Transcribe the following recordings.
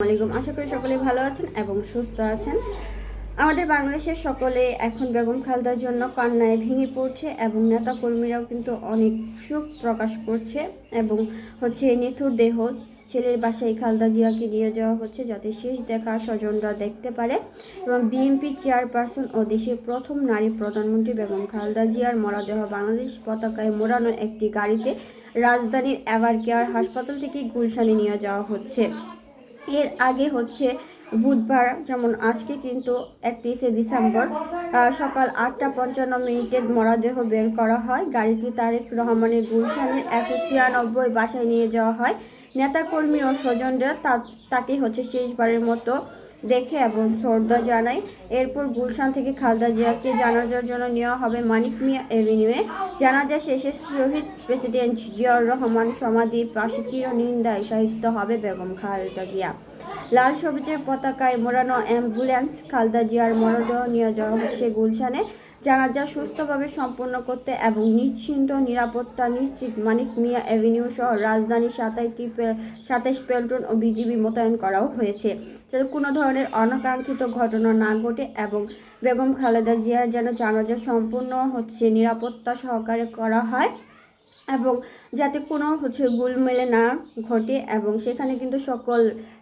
আলাইকুম আশা করি সকলে ভালো আছেন এবং সুস্থ আছেন। আমাদের বাংলাদেশের সকলে এখন বেগম খালদার জন্য কান্নায় ভেঙে পড়ছে এবং নেতা কর্মীরাও কিন্তু অনেক সুখ প্রকাশ করছে এবং হচ্ছে নিথুর দেহ ছেলের বাসায় খালদা জিয়াকে নিয়ে যাওয়া হচ্ছে যাতে শেষ দেখা স্বজনরা দেখতে পারে এবং বিএনপি চেয়ারপারসন ও দেশের প্রথম নারী প্রধানমন্ত্রী বেগম খালদা জিয়ার মরদেহ বাংলাদেশ পতাকায় মোড়ানো একটি গাড়িতে রাজধানীর এভার কেয়ার হাসপাতাল থেকে গুলশানে নিয়ে যাওয়া হচ্ছে। এর আগে হচ্ছে বুধবার, যেমন আজকে কিন্তু একত্রিশে ডিসেম্বর সকাল আটটা পঞ্চান্ন মিনিটে মরদেহ বের করা হয়। গাড়িটি তারেক রহমানের গুলশানের একশো ছিয়ানব্বই বাসায় নিয়ে যাওয়া হয়। নেতাকর্মী ও স্বজনরা তাকে হচ্ছে শেষবারের মতো দেখে এবং শ্রদ্ধা জানায়। এরপর গুলশান থেকে খালদা জিয়াকে জানাজার জন্য নেওয়া হবে মানিক মিয়া এভিনিউয়ে জানাজা শেষে শহীদ প্রেসিডেন্ট জিয়াউর রহমান সমাধির পাশে চিরনিন্দায় সাহিত্য হবে বেগম খালেদা জিয়া। লাল সবুজের পতাকায় মোড়ানো অ্যাম্বুলেন্স খালদা জিয়ার মরদেহ নিয়ে যাওয়া হচ্ছে গুলশানে। জানাজা সুস্থভাবে সম্পন্ন করতে এবং নিশ্চিন্ত নিরাপত্তা নিশ্চিত মানিক মিয়া অ্যাভিনিউ সহ রাজধানীর সাতাইটি সাতাইশ পেল্টন ও বিজিবি মোতায়েন করাও হয়েছে। যাতে কোনো ধরনের অনাকাঙ্ক্ষিত ঘটনা না ঘটে এবং বেগম খালেদা জিয়ার যেন জানাজা সম্পূর্ণ হচ্ছে, নিরাপত্তা সহকারে করা হয়। এবং যাতে কোনো হচ্ছে গুলমেলে না ঘটে এবং সেখানে কিন্তু সকল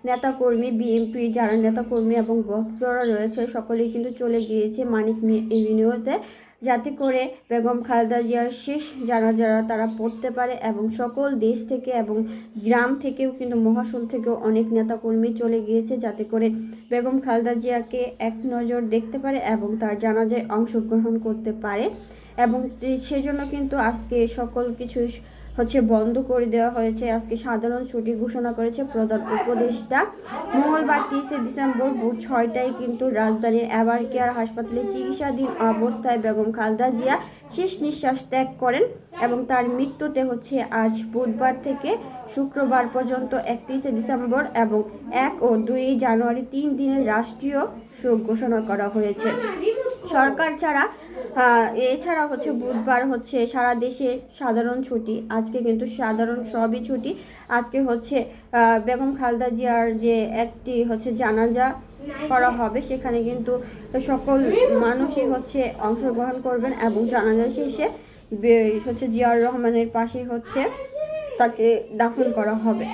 নেতাকর্মী বিএনপি যারা নেতাকর্মী এবং ভক্তরা রয়েছে, সকলেই কিন্তু চলে গিয়েছে মানিক এভিনিউতে। যাতে করে বেগম খালেদা জিয়ার শেষ যারা যারা তারা পড়তে পারে এবং সকল দেশ থেকে এবং গ্রাম থেকেও কিন্তু মহাশূল থেকেও অনেক নেতাকর্মী চলে গিয়েছে। যাতে করে বেগম খালেদা জিয়াকে এক নজর দেখতে পারে এবং তার জানাজায় অংশগ্রহণ করতে পারে। এবং সেজন্য কিন্তু আজকে সকল কিছু হচ্ছে বন্ধ করে দেওয়া হয়েছে। আজকে সাধারণ ছুটি ঘোষণা করেছে প্রধান উপদেষ্টা। মঙ্গলবার তিরিশে ডিসেম্বর ভোর ছয়টায় কিন্তু রাজধানীর এভার কেয়ার হাসপাতালে চিকিৎসাধীন অবস্থায় বেগম খালদা জিয়া শেষ নিঃশ্বাস ত্যাগ করেন এবং তার মৃত্যুতে হচ্ছে আজ বুধবার থেকে শুক্রবার পর্যন্ত একত্রিশে ডিসেম্বর এবং এক ও দুই জানুয়ারি তিন দিনের রাষ্ট্রীয় শোক ঘোষণা করা হয়েছে। সরকার ছাড়া এছাড়া হচ্ছে বুধবার হচ্ছে সারা দেশে সাধারণ ছুটি। আজকে কিন্তু সাধারণ সবই ছুটি। আজকে হচ্ছে বেগম খালদা জিয়ার যে একটি হচ্ছে জানাজা করা হবে, সেখানে কিন্তু সকল মানুষই হচ্ছে অংশগ্রহণ করবেন এবং জানাজা শেষে হচ্ছে জিয়াউর রহমানের পাশে হচ্ছে তাকে দাফন করা হবে।